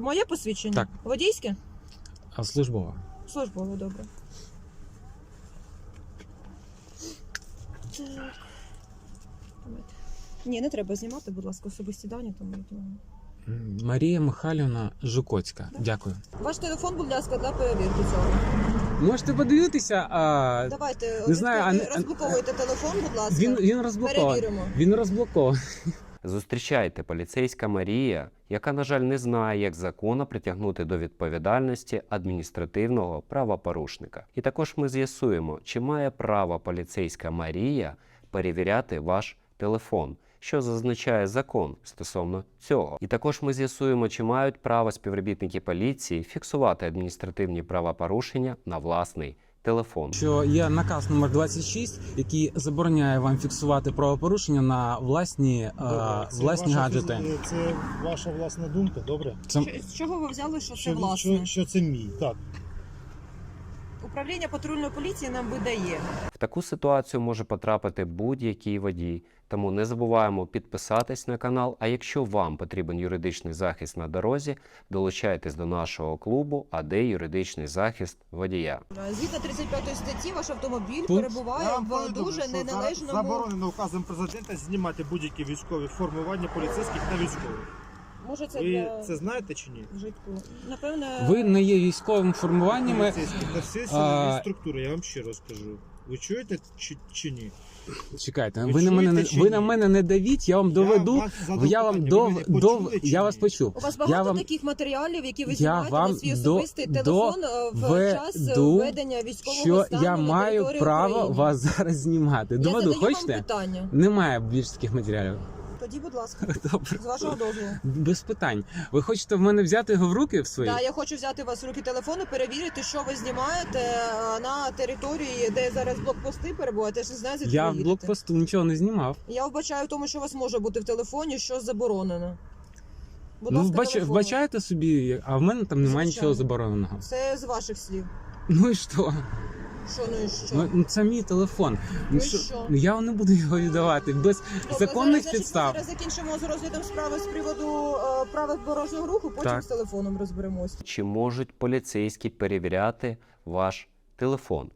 Моє посвідчення? Так. Водійське? А службова. Службове, добре. Так. Давайте. Ні, не треба знімати, будь ласка, особисті дані, тому я думаю. Марія Михайлівна Жукоцька. Так. Дякую. Ваш телефон, будь ласка, для перевірки цього. Можете подивитися, а Давайте Не знаю, а розблоковуйте телефон, будь ласка. він, він розблокований. Перевіримо. Він розблокований. Зустрічайте поліцейська Марія, яка, на жаль, не знає, як законно притягнути до відповідальності адміністративного правопорушника. І також ми з'ясуємо, чи має право поліцейська Марія перевіряти ваш телефон. Що зазначає закон стосовно цього, і також ми з'ясуємо, чи мають право співробітники поліції фіксувати адміністративні правопорушення на власний телефон. Що є наказ номер 26, який забороняє вам фіксувати правопорушення на власні, Добре, це власні ваша гаджети. фіз- Це ваша власна думка, добре? Це З чого ви взяли, що це Що, власне? що, що це мій? Так. Управління патрульної поліції нам видає. В таку ситуацію може потрапити будь-який водій, тому не забуваємо підписатись на канал. А якщо вам потрібен юридичний захист на дорозі, долучайтесь до нашого клубу АД юридичний захист водія. Згідно 35 статті, ваш автомобіль Пункт. перебуває Я вам в повідомлю, дуже що за- неналежному. Заборонено указом президента знімати будь-які військові формування поліцейських та військових. Може, це Ви для це знаєте чи ні? вжитку. Напевне, ви не є військовим формуваннями. Поліцейські та всі а- структури, я вам ще раз кажу. Ви чуєте чи, чи ні? Чекайте, Ви ви, на мене не чуєте чи ви на ні? мене не давіть, я вам доведу. вас задав Я вам питання, дов, ви мене дов, почули чи я вас ні? почув. у вас Я багато вам таких матеріалів, які ви я знімаєте вам на свій до- особистий до- телефон е, в час введення військового що стану я на маю території право України. вас зараз знімати. Я Доведу, задаю вам хочете? питання. Немає більш таких матеріалів. Тоді, будь ласка, Добре. з вашого дозволу. Без питань. Ви хочете в мене взяти його в руки в свої? Так, я хочу взяти у вас в руки телефон і перевірити, що ви знімаєте е, на території, де зараз блокпости перебуваєте. Я ж не знаю, звідки Я ви в їдете. блокпосту нічого не знімав. Я вбачаю в тому, що у вас може бути в телефоні, що заборонено. Будь ну, ласка, вбач... телефон. вбачаєте собі, а в мене там немає Звичайно. нічого забороненого. Це з ваших слів. Ну і що? Що ну і що? Ну, ну, це мій телефон. Ну і що? що? Ну, я не буду його віддавати без Добре, законних зараз, підстав. Ми зараз закінчимо з розглядом справи з приводу е, правил дорожнього руху, потім Так. з телефоном розберемось. Чи можуть поліцейські перевіряти ваш телефон?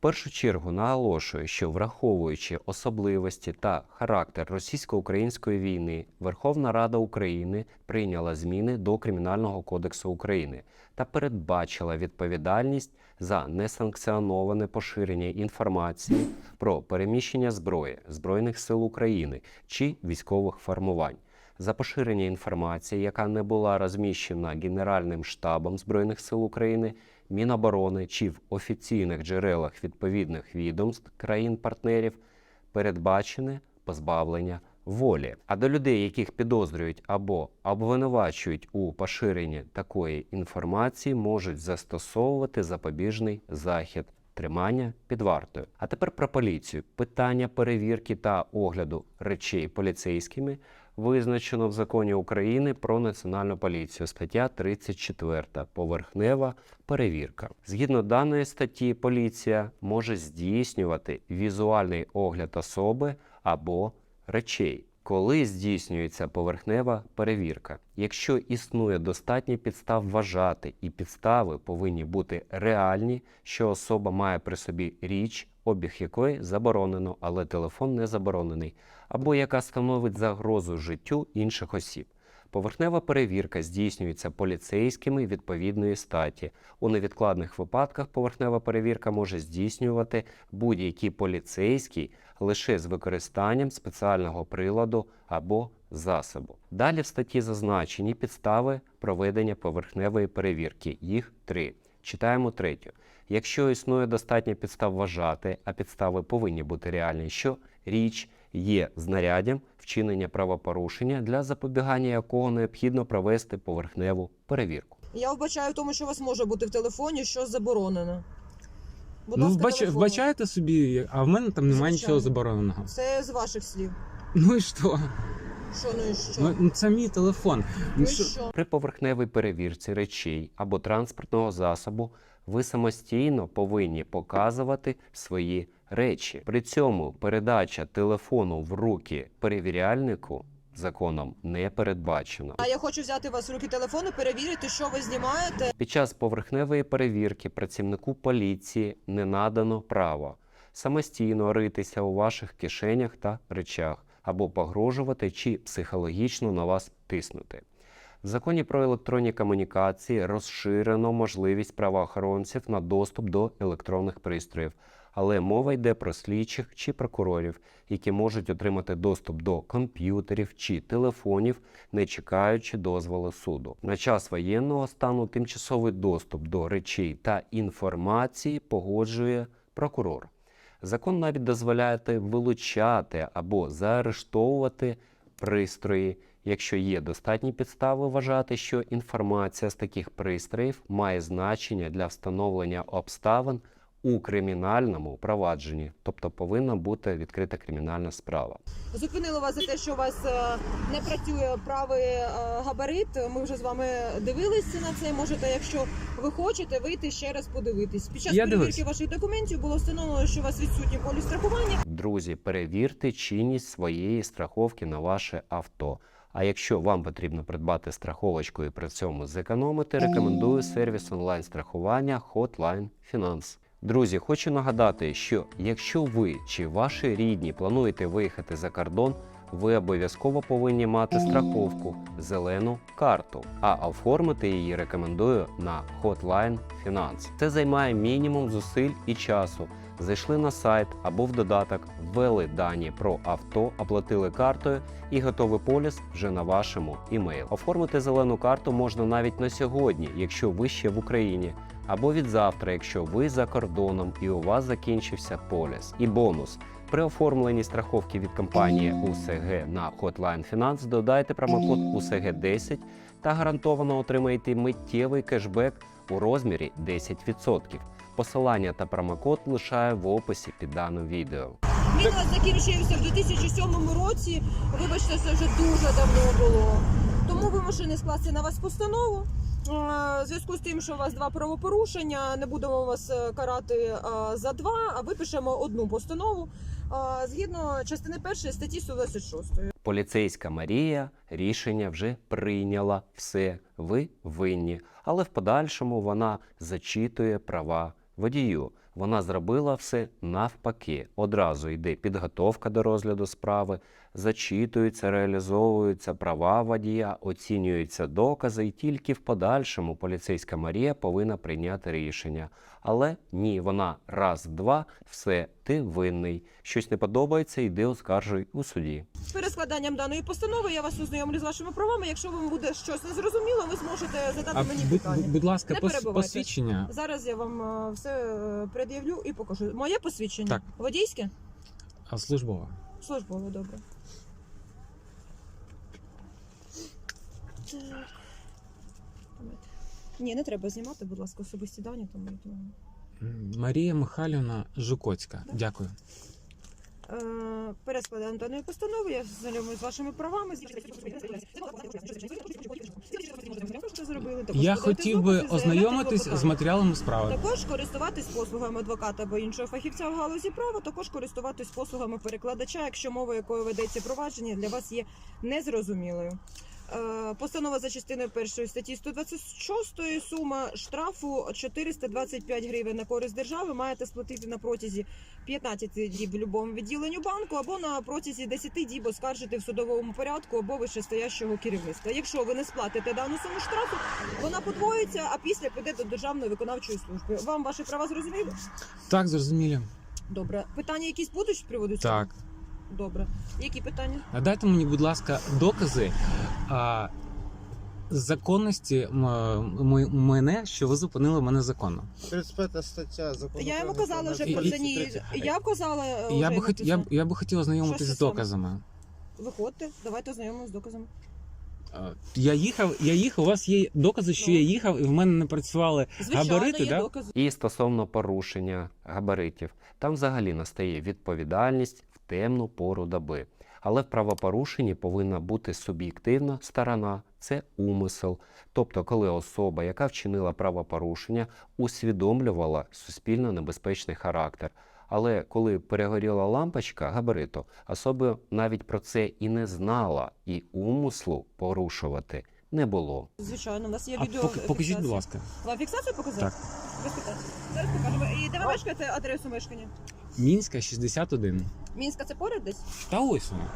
Першу чергу наголошую, що враховуючи особливості та характер російсько-української війни, Верховна Рада України прийняла зміни до Кримінального кодексу України та передбачила відповідальність за несанкціоноване поширення інформації про переміщення зброї Збройних сил України чи військових формувань. За поширення інформації, яка не була розміщена Генеральним штабом Збройних сил України, Міноборони чи в офіційних джерелах відповідних відомств країн-партнерів, передбачене позбавлення волі. А до людей, яких підозрюють або обвинувачують у поширенні такої інформації, можуть застосовувати запобіжний захід. Тримання під вартою. А тепер про поліцію. Питання перевірки та огляду речей поліцейськими визначено в законі України про національну поліцію, стаття 34, поверхнева перевірка. Згідно даної статті, поліція може здійснювати візуальний огляд особи або речей. Коли здійснюється поверхнева перевірка, якщо існує достатньо підстав вважати, і підстави повинні бути реальні, що особа має при собі річ, обіг якої заборонено, але телефон не заборонений, або яка становить загрозу життю інших осіб. Поверхнева перевірка здійснюється поліцейськими відповідної статі. У невідкладних випадках поверхнева перевірка може здійснювати будь-який поліцейський лише з використанням спеціального приладу або засобу. Далі в статті зазначені підстави проведення поверхневої перевірки. Їх три. Читаємо третю. Якщо існує достатньо підстав вважати, а підстави повинні бути реальні, що річ є знаряддям вчинення правопорушення, для запобігання якого необхідно провести поверхневу перевірку. Я вбачаю в тому, що у вас може бути в телефоні, що заборонено. Будь ну, ласка, вбач... телефон. вбачаєте собі, а в мене там немає Звичайно. нічого забороненого. Це з ваших слів. Ну і що? Що ну і що? Ну, ну, це мій телефон. Ну Ну, і що... що? При поверхневій перевірці речей або транспортного засобу ви самостійно повинні показувати свої речі. При цьому передача телефону в руки перевіряльнику законом не передбачено. А я хочу взяти у вас в руки телефон і перевірити, що ви знімаєте. Під час поверхневої перевірки працівнику поліції не надано право самостійно ритися у ваших кишенях та речах або погрожувати чи психологічно на вас тиснути. В законі про електронні комунікації розширено можливість правоохоронців на доступ до електронних пристроїв, але мова йде про слідчих чи прокурорів, які можуть отримати доступ до комп'ютерів чи телефонів, не чекаючи дозволу суду. На час воєнного стану тимчасовий доступ до речей та інформації погоджує прокурор. Закон навіть дозволяє вилучати або заарештовувати пристрої, якщо є достатні підстави вважати, що інформація з таких пристроїв має значення для встановлення обставин у кримінальному провадженні, тобто повинна бути відкрита кримінальна справа. Зупинили вас за те, що у вас е, не працює правий е, габарит. Ми вже з вами дивилися на це. Можете, якщо ви хочете, вийти ще раз подивитись. Під час Я перевірки дивився. ваших документів було встановлено, що у вас відсутні полі страхування. Друзі, перевірте чинність своєї страховки на ваше авто. А якщо вам потрібно придбати страховочку і при цьому зекономити, рекомендую сервіс онлайн-страхування Hotline Finance. Друзі, хочу нагадати, що якщо ви чи ваші рідні плануєте виїхати за кордон, ви обов'язково повинні мати страховку зелену карту, а оформити її рекомендую на Hotline Finance. Це займає мінімум зусиль і часу. Зайшли на сайт або в додаток, ввели дані про авто, оплатили картою і готовий поліс вже на вашому імейл. Оформити зелену карту можна навіть на сьогодні, якщо ви ще в Україні, або від завтра, якщо ви за кордоном і у вас закінчився поліс. І бонус. При оформленні страховки від компанії УСГ на Hotline Finance додайте промокод УСГ 10 та гарантовано отримаєте миттєвий кешбек у розмірі 10%. Посилання та промокод лишаю в описі під даним відео. Він закінчився в 2007 році. Вибачте, це вже дуже давно було. Тому вимушений скласти на вас постанову. Е, В зв'язку з тим, що у вас два правопорушення, не будемо вас е, карати е, за два, а випишемо одну постанову згідно частини першої статті 126. Поліцейська Марія рішення вже прийняла все. Ви винні. Але в подальшому вона зачитує права водію. Вона зробила все навпаки. Одразу йде підготовка до розгляду справи, зачитуються, реалізовуються права водія, оцінюються докази, і тільки в подальшому поліцейська Марія повинна прийняти рішення. Але ні, вона раз, два, все, ти винний. Щось не подобається, йди оскаржуй у суді. Перед складанням даної постанови я вас ознайомлю з вашими правами. Якщо вам буде щось незрозуміло, ви зможете задати А, мені будь, питання. будь ласка, Не пос- перебивайте. посвідчення. Зараз я вам е, все е, пред'явлю і покажу. Моє посвідчення? Так. Водійське? А службова. Службове, добре. Так. Давайте. Ні, не треба знімати, будь ласка, особисті дані, тому я думаю. Марія Михайлівна Жукоцька. Так. Дякую. Е, перед складанням даної постанови я знайомий з вашими правами. Зробили? Також Я хотів би заявляти ознайомитись з клопотання. матеріалами справи. Також користуватись послугами адвоката або іншого фахівця в галузі права, також користуватись послугами перекладача, якщо мова, якою ведеться провадження, для вас є незрозумілою. Е, Постанова за частиною першої статті 126 сума штрафу 425 гривень на користь держави маєте сплатити на протязі 15 діб в будь-якому відділенню банку або на протязі 10 діб оскаржити в судовому порядку або вищестоящого керівництва. Якщо ви не сплатите дану суму штрафу, вона подвоїться, а після піде до державної виконавчої служби. Вам ваші права зрозуміли? Так, зрозумілі. Добре. Питання якісь будуть з приводу цього? Так. Добре. Які питання? Надайте мені, будь ласка, докази а, законності м- м- мене, що ви зупинили мене законно. 35 стаття закону. Я йому казала вже про це ні. Я казала. е, Я би, хот... я, я би хотів ознайомитись з доказами. Виходьте, давайте ознайомимося з доказами. Я їхав, я їхав, у вас є докази, що Ну. я їхав, і в мене не працювали Звичайно, габарити, є да? докази. І стосовно порушення габаритів, там взагалі настає відповідальність темну пору доби. Але в правопорушенні повинна бути суб'єктивна сторона це умисел. Тобто, коли особа, яка вчинила правопорушення, усвідомлювала суспільно небезпечний характер. Але коли перегоріла лампочка габариту, особа навіть про це і не знала, і умислу порушувати не було. Звичайно, у нас є А відео. пок- покажіть, будь ласка. Вам фіксацію показати? Так. Зараз покажемо. І де ви мешкаєте адресу мешкання? Мінська 61. Мінська це поряд десь? Та ось вона.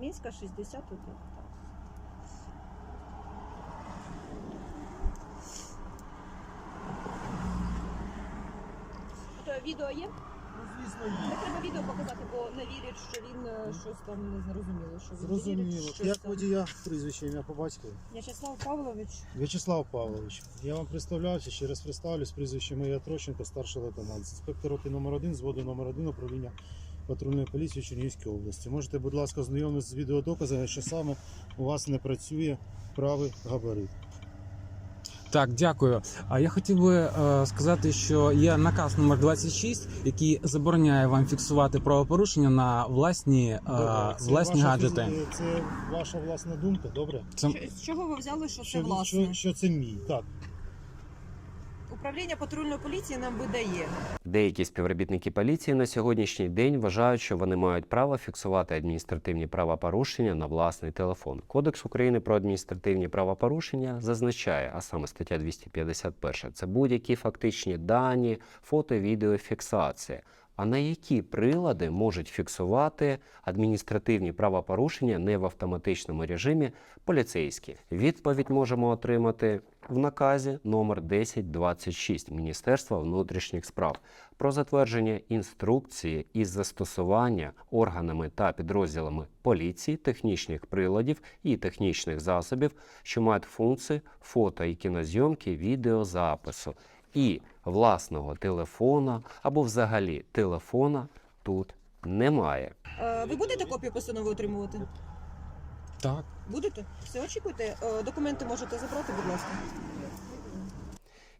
Мінська 61. Відео є? Ну, Не треба відео показати, бо не вірять, що він е, щось там не зрозуміло. Що він Зрозуміло. вірить, що Як там. водія, прізвище ім'я по батькові? В'ячеслав Павлович. В'ячеслав Павлович. Я вам представлявся, ще раз представлюсь, прізвище моє Трощенко, старший лейтенант. Інспектор роти номер 1 зводу номер 1 управління патрульної поліції Чернігівської області. Можете, будь ласка, знайомитися з відеодоказами, що саме у вас не працює правий габарит. Так, дякую. А я хотів би е, сказати, що є наказ номер 26, який забороняє вам фіксувати правопорушення на власні, е, Добре, це власні ваша гаджети. Це ваша власна думка, добре? Це З чого ви взяли, що це власне? що, що це мій? Так. Управління патрульної поліції нам видає. Деякі співробітники поліції на сьогоднішній день вважають, що вони мають право фіксувати адміністративні правопорушення на власний телефон. Кодекс України про адміністративні правопорушення зазначає, а саме стаття 251, це будь-які фактичні дані, фото, відео, фіксація. А на які прилади можуть фіксувати адміністративні правопорушення не в автоматичному режимі поліцейські? Відповідь можемо отримати в наказі номер 1026 Міністерства внутрішніх справ про затвердження інструкції із застосування органами та підрозділами поліції технічних приладів і технічних засобів, що мають функції фото і кінозйомки відеозапису, і власного телефона або взагалі телефона тут немає. Е, Ви будете копію постанови отримувати? так. Будете? Все, очікуйте. Е, Документи можете забрати, будь ласка.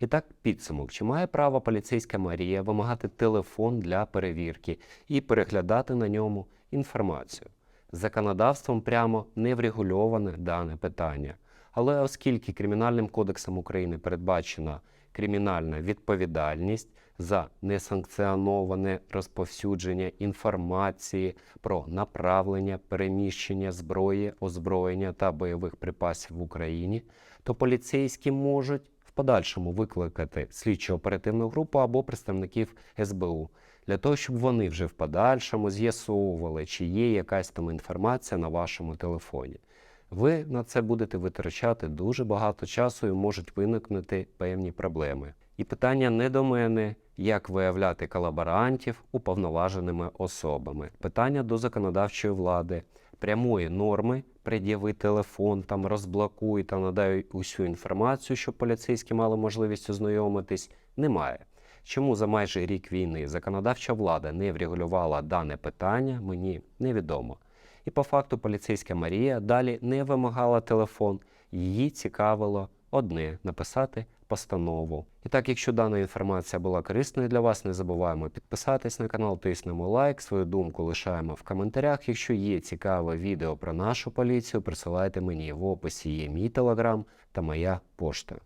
І так, підсумок: чи має право поліцейська Марія вимагати телефон для перевірки і переглядати на ньому інформацію? Законодавством прямо не врегульоване дане питання. Але оскільки Кримінальним кодексом України передбачена кримінальна відповідальність за несанкціоноване розповсюдження інформації про направлення, переміщення зброї, озброєння та бойових припасів в Україні, то поліцейські можуть в подальшому викликати слідчо-оперативну групу або представників СБУ для того, щоб вони вже в подальшому з'ясовували, чи є якась там інформація на вашому телефоні. Ви на це будете витрачати дуже багато часу і можуть виникнути певні проблеми. І питання не до мене, як виявляти колаборантів уповноваженими особами. Питання до законодавчої влади, прямої норми, пред'яви телефон, там розблокуй та надай усю інформацію, щоб поліцейські мали можливість ознайомитись, немає. Чому за майже рік війни законодавча влада не врегулювала дане питання, мені невідомо. І по факту поліцейська Марія далі не вимагала телефон, її цікавило одне написати постанову. І так, якщо дана інформація була корисною для вас, не забуваємо підписатись на канал, тиснемо лайк, свою думку лишаємо в коментарях. Якщо є цікаве відео про нашу поліцію, присилайте мені в описі є мій телеграм та моя пошта.